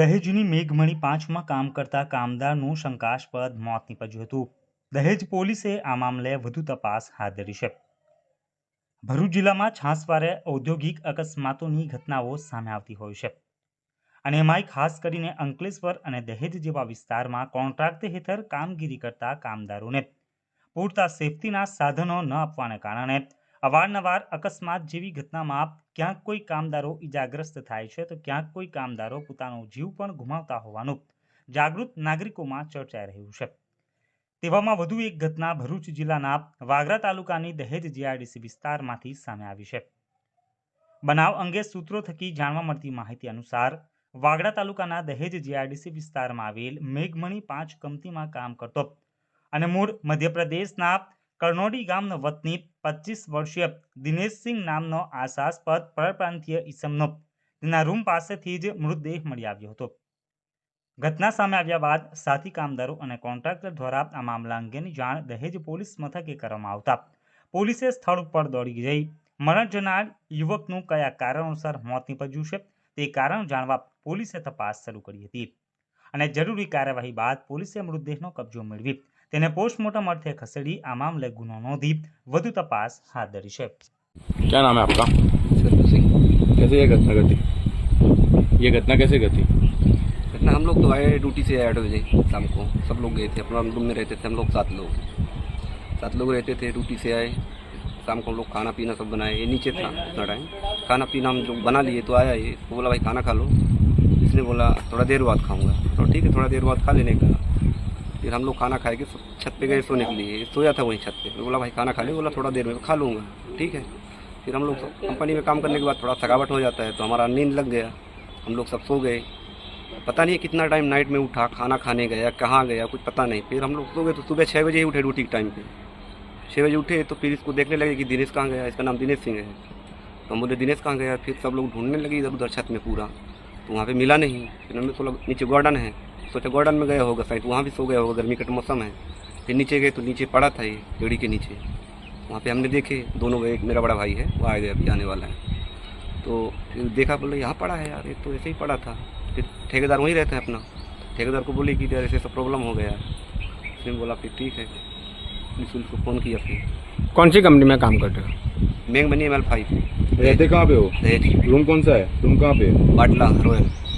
દહેજની મેઘમણી પાંચમાં કામ કરતા કામદારનું શંકાસ્પદ મોત નીપજ્યું હતું દહેજ પોલીસે આ મામલે વધુ તપાસ હાથ ધરી છે ભરૂચ જિલ્લામાં છાસવારે ઔદ્યોગિક અકસ્માતોની ઘટનાઓ સામે આવતી હોય છે અને એમાંય ખાસ કરીને અંકલેશ્વર અને દહેજ જેવા વિસ્તારમાં કોન્ટ્રાક્ટ હેઠળ કામગીરી કરતા કામદારોને પૂરતા સેફ્ટીના સાધનો ન આપવાને કારણે અવારનવાર અકસ્માત જેવી ઘટનામાં ક્યાંક કોઈ કામદારો ઇજાગ્રસ્ત થાય છે તો ક્યાંક કોઈ કામદારો પોતાનો જીવ પણ ગુમાવતા હોવાનું જાગૃત નાગરિકોમાં ચર્ચાઈ રહ્યું છે તેવામાં વધુ એક ઘટના ભરૂચ જિલ્લાના વાગરા તાલુકાની દહેજ જીઆઈડીસી વિસ્તારમાંથી સામે આવી છે બનાવ અંગે સૂત્રો થકી જાણવા મળતી માહિતી અનુસાર વાગડા તાલુકાના દહેજ જીઆઈડીસી વિસ્તારમાં આવેલ મેઘમણી પાંચ કંપનીમાં કામ કરતો અને મૂળ મધ્યપ્રદેશના કરનોડી ગામનો વતની પચીસ વર્ષીય દિનેશસિંહ નામનો આશાસ્પદ પરપ્રાંતીય ઈસમનો તેના રૂમ પાસેથી જ મૃતદેહ મળી આવ્યો હતો ઘટના સામે આવ્યા બાદ સાથી કામદારો અને કોન્ટ્રાક્ટર દ્વારા આ મામલા અંગેની જાણ દહેજ પોલીસ મથકે કરવામાં આવતા પોલીસે સ્થળ ઉપર દોડી જઈ મરણ જનાર યુવકનું કયા કારણોસર મોત નીપજ્યું છે તે કારણ જાણવા પોલીસે તપાસ શરૂ કરી હતી અને જરૂરી કાર્યવાહી બાદ પોલીસે મૃતદેહનો કબજો મેળવી તેને પોસ્ટમોર્ટમ અર્થે ખસેડી આмамલેગુનો નો દીપ વધુ તપાસ હાથ ધરી છે કે નામ હે આપકા સરસિંગ કેસે હે ઘટના ગતી યે ઘટના કેસે ગતીતના હમ લોગ તો ડ્યુટી સે એડ હો જાયેતમકો સબ લોગ ગયે થે અપરામબુ મે રહેતે થે હમ લોગ સાત લોગ સાત લોગ રહેતે થે ડ્યુટી સે આયેતમકો લોગ ખાના પીના સબ બનાયે હે નીચે થા તડાય ખાના પીનામ જો બના લિયે તો આયા યે બોલા ભાઈ ખાના ખા લો ઇસને બોલા થોડા देर बाद ખાઉંગા તો ઠીક હે થોડા देर बाद ખા લેને ક फिर हम लोग खाना खाए के छत पे गए सोने के लिए सोया था वहीं छत पे मैं बोला भाई खाना खा ले बोला थोड़ा देर में खा लूँगा ठीक है फिर हम लोग कंपनी में काम करने के बाद थोड़ा थकावट हो जाता है तो हमारा नींद लग गया हम लोग सब सो गए पता नहीं कितना टाइम नाइट में उठा खाना खाने गया कहाँ गया कुछ पता नहीं फिर हम लोग सो गए तो सुबह छः बजे ही उठे ड्यूटी के टाइम पर छः बजे उठे तो फिर इसको देखने लगे कि दिनेश कहाँ गया इसका नाम दिनेश सिंह है तो हम बोले दिनेश कहाँ गया फिर सब लोग ढूंढने लगे इधर उधर छत में पूरा तो वहाँ पर मिला नहीं फिर हमने सोलह नीचे गार्डन है सोचा गार्डन में गया होगा शायद वहाँ भी सो गया होगा गर्मी का तो मौसम है फिर नीचे गए तो नीचे पड़ा था ये पेड़ी के नीचे वहाँ पे हमने देखे दोनों एक मेरा बड़ा भाई है वो आ गया अभी आने वाला है तो फिर देखा बोले यहाँ पड़ा है यार ये तो ऐसे ही पड़ा था फिर ठेकेदार वहीं रहते हैं अपना ठेकेदार को बोले कि यार ऐसे ऐसा प्रॉब्लम हो गया उसने बोला फिर ठीक है निशुल्क को फ़ोन किया फिर कौन सी कंपनी में काम करते हो मैंग बनी एम एल फाइव रहते कहाँ पे हो रूम कौन सा है रूम कहाँ पे बाटला रोयल